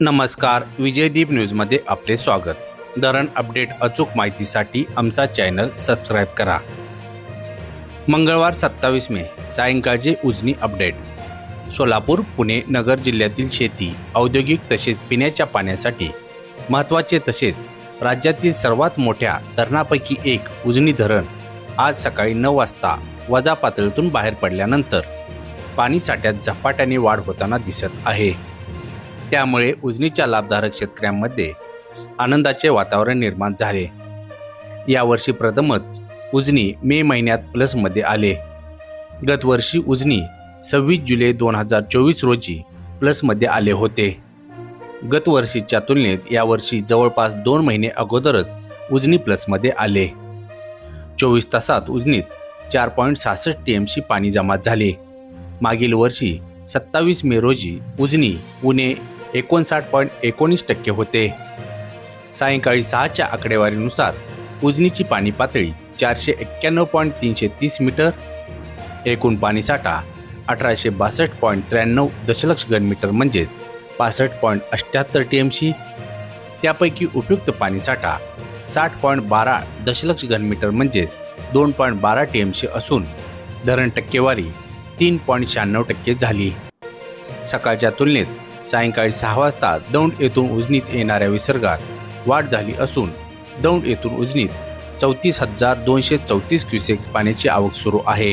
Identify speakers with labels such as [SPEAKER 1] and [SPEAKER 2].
[SPEAKER 1] नमस्कार विजयदीप न्यूजमध्ये आपले स्वागत. धरण अपडेट अचूक माहितीसाठी आमचा चॅनल सबस्क्राईब करा. मंगळवार सत्तावीस मे सायंकाळचे उजनी अपडेट. सोलापूर पुणे नगर जिल्ह्यातील शेती औद्योगिक तसेच पिण्याच्या पाण्यासाठी महत्त्वाचे तसेच राज्यातील सर्वात मोठ्या धरणापैकी एक उजनी धरण आज सकाळी नऊ वाजता वजा पातळीतून बाहेर पडल्यानंतर पाणी साठ्यात झपाट्याने वाढ होताना दिसत आहे. त्यामुळे उजनीच्या लाभधारक शेतकऱ्यांमध्ये आनंदाचे वातावरण निर्माण झाले. यावर्षी प्रथमच उजनी मे महिन्यात प्लसमध्ये आले. गतवर्षी उजनी सव्वीस जुलै दोन हजार चोवीस रोजी प्लसमध्ये आले होते. गतवर्षीच्या तुलनेत यावर्षी जवळपास दोन महिने अगोदरच उजनी प्लसमध्ये आले. चोवीस तासात उजनीत चार पॉईंट सहासष्ट टी एमशी पाणी जमा झाले. मागील वर्षी सत्तावीस मे रोजी उजनी पुणे एकोणसाठ पॉईंट एकोणीस टक्के होते. सायंकाळी सहाच्या आकडेवारीनुसार उजनीची पाणी पातळी चारशे एक्क्याण्णव पॉईंट तीनशे तीस मीटर एकूण पाणीसाठा अठराशे बासष्ट पॉईंट त्र्याण्णव दशलक्ष घनमीटर म्हणजेच पासष्ट पॉईंट अठ्ठ्याहत्तर टी एम सी त्यापैकी उपयुक्त पाणीसाठा साठ पॉईंट बारा दशलक्ष घनमीटर म्हणजेच दोन पॉईंट बारा टी एम सी असून धरण टक्केवारी तीन पॉईंट शहाण्णव टक्के झाली. सकाळच्या तुलनेत सायंकाळी सहा वाजता दौंड येथून उजनीत येणाऱ्या विसर्गात वाढ झाली असून दौंड येथून उजनीत चौतीस हजार दोनशे चौतीस क्युसेक्स पाण्याची आवक सुरू आहे.